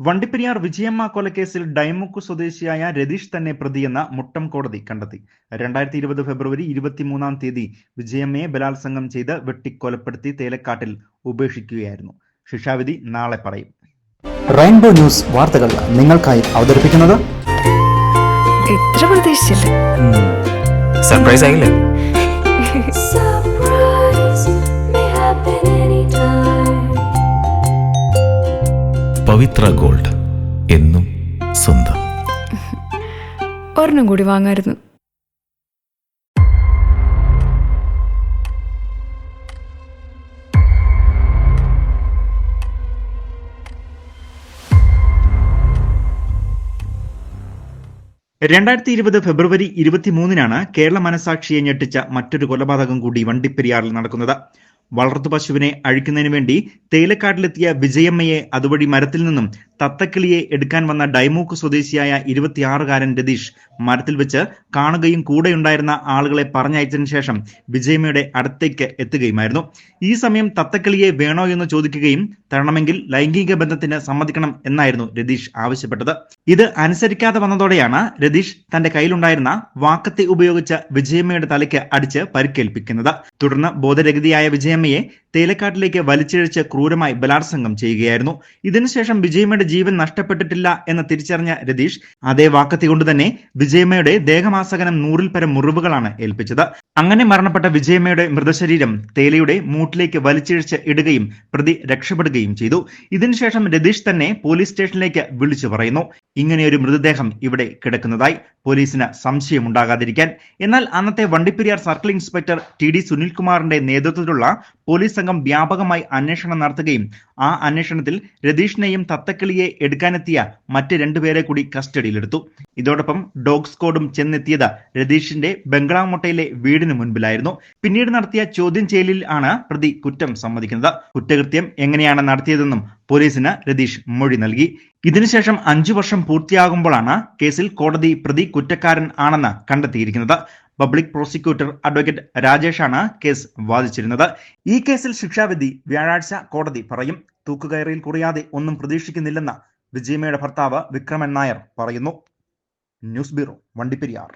വണ്ടിപ്പെരിയാർ വിജയമ്മ കൊലക്കേസിൽ ഡൈമുക്ക് സ്വദേശിയായ രതീഷ് തന്നെ പ്രതിയെന്ന മുട്ടം കോടതി കണ്ടെത്തി. രണ്ടായിരത്തി ഇരുപത് ഫെബ്രുവരി ഇരുപത്തിമൂന്നാം തീയതി വിജയമ്മയെ ബലാത്സംഗം ചെയ്ത് വെട്ടിക്കൊലപ്പെടുത്തി തേലക്കാട്ടിൽ ഉപേക്ഷിക്കുകയായിരുന്നു. ശിക്ഷാവിധി നാളെ പറയും. റെയിൻബോ ന്യൂസ് വാർത്തകൾ നിങ്ങൾക്കായി അവതരിപ്പിക്കുന്നത്? സർപ്രൈസ് ആയില്ലേ? പവിത്ര ഗോൾഡ് എന്നും സ്വന്തം. ഒരെണ്ണം കൂടി വാങ്ങായിരുന്നു. രണ്ടായിരത്തി ഇരുപത് ഫെബ്രുവരി ഇരുപത്തിമൂന്നിനാണ് കേരള മനസാക്ഷിയെ ഞെട്ടിച്ച മറ്റൊരു കൊലപാതകം കൂടി വണ്ടിപ്പെരിയാറിൽ നടക്കുന്നത്. വളർത്തു പശുവിനെ അഴിക്കുന്നതിന് വേണ്ടി തേയിലക്കാട്ടിലെത്തിയ വിജയമ്മയെ അതുവഴി മരത്തിൽ നിന്നും തത്തക്കിളിയെ എടുക്കാൻ വന്ന ഡൈമൂക്ക് സ്വദേശിയായ ഇരുപത്തിയാറുകാരൻ രതീഷ് മരത്തിൽ വെച്ച് കാണുകയും കൂടെയുണ്ടായിരുന്ന ആളുകളെ പറഞ്ഞയച്ചതിനു ശേഷം വിജയമ്മയുടെ അടുത്തേക്ക് എത്തുകയുമായിരുന്നു. ഈ സമയം തത്തക്കിളിയെ വേണോ എന്ന് ചോദിക്കുകയും തരണമെങ്കിൽ ലൈംഗിക ബന്ധത്തിന് സമ്മതിക്കണം എന്നായിരുന്നു രതീഷ് ആവശ്യപ്പെട്ടത്. ഇത് അനുസരിക്കാതെ വന്നതോടെയാണ് രതീഷ് തന്റെ കയ്യിലുണ്ടായിരുന്ന വാക്കത്തെ ഉപയോഗിച്ച് വിജയമ്മയുടെ തലയ്ക്ക് അടിച്ച് പരിക്കേൽപ്പിക്കുന്നത്. തുടർന്ന് ബോധരഹിതയായ വിജയമ്മയെ തേലക്കാട്ടിലേക്ക് വലിച്ചിഴച്ച് ക്രൂരമായി ബലാത്സംഗം ചെയ്യുകയായിരുന്നു. ഇതിനുശേഷം വിജയമ്മയുടെ ജീവൻ നഷ്ടപ്പെട്ടിട്ടില്ല എന്ന് തിരിച്ചറിഞ്ഞ രതീഷ് അതേ വാക്കത്തി കൊണ്ട് തന്നെ വിജയമ്മയുടെ ദേഹമാസകനം നൂറിൽ പരം മുറിവുകളാണ് ഏൽപ്പിച്ചത്. അങ്ങനെ മരണപ്പെട്ട വിജയമ്മയുടെ മൃതശരീരം തേലയുടെ മൂട്ടിലേക്ക് വലിച്ചിഴച്ച് ഇടുകയും പ്രതി രക്ഷപ്പെടുകയും ചെയ്തു. ഇതിനുശേഷം രതീഷ് തന്നെ പോലീസ് സ്റ്റേഷനിലേക്ക് വിളിച്ചു പറയുന്നു. ഇങ്ങനെയൊരു മൃതദേഹം ഇവിടെ കിടക്കുന്നതായി. പോലീസിന് സംശയമുണ്ടാകാതിരിക്കാൻ. എന്നാൽ അന്നത്തെ Vandiperiyar circle inspector T D സുനിൽകുമാറിന്റെ നേതൃത്വത്തിലുള്ള പോലീസ് സംഘം വ്യാപകമായി അന്വേഷണം നടത്തുകയും ആ അന്വേഷണത്തിൽ രതീഷിനെയും തത്തക്കിളിയെ എടുക്കാനെത്തിയ മറ്റ് രണ്ടുപേരെ കൂടി കസ്റ്റഡിയിലെടുത്തു. ഇതോടൊപ്പം ഡോഗ് സ്ക്വാഡും ചെന്നെത്തിയത് രതീഷിന്റെ ബംഗ്ലാമൊട്ടയിലെ വീടിന് മുൻപിലായിരുന്നു. പിന്നീട് നടത്തിയ ചോദ്യം ചെയ്യലിൽ ആണ് പ്രതി കുറ്റം സമ്മതിക്കുന്നത്. കുറ്റകൃത്യം എങ്ങനെയാണ് നടത്തിയതെന്നും പോലീസിന് രതീഷ് മൊഴി നൽകി. ഇതിനുശേഷം അഞ്ചു വർഷം പൂർത്തിയാകുമ്പോഴാണ് കേസിൽ കോടതി പ്രതി കുറ്റക്കാരൻ ആണെന്ന് കണ്ടെത്തിയിരിക്കുന്നത്. പബ്ലിക് പ്രോസിക്യൂട്ടർ അഡ്വക്കേറ്റ് രാജേഷാണ് കേസ് വാദിച്ചിരുന്നത്. ഈ കേസിൽ ശിക്ഷാവിധി വ്യാഴാഴ്ച കോടതി പറയും. തൂക്കുകയറിയിൽ കുറയാതെ ഒന്നും പ്രതീക്ഷിക്കുന്നില്ലെന്ന് വിജയമയുടെ ഭർത്താവ് വിക്രമൻ നായർ പറയുന്നു. News bureau Vandiperiyar.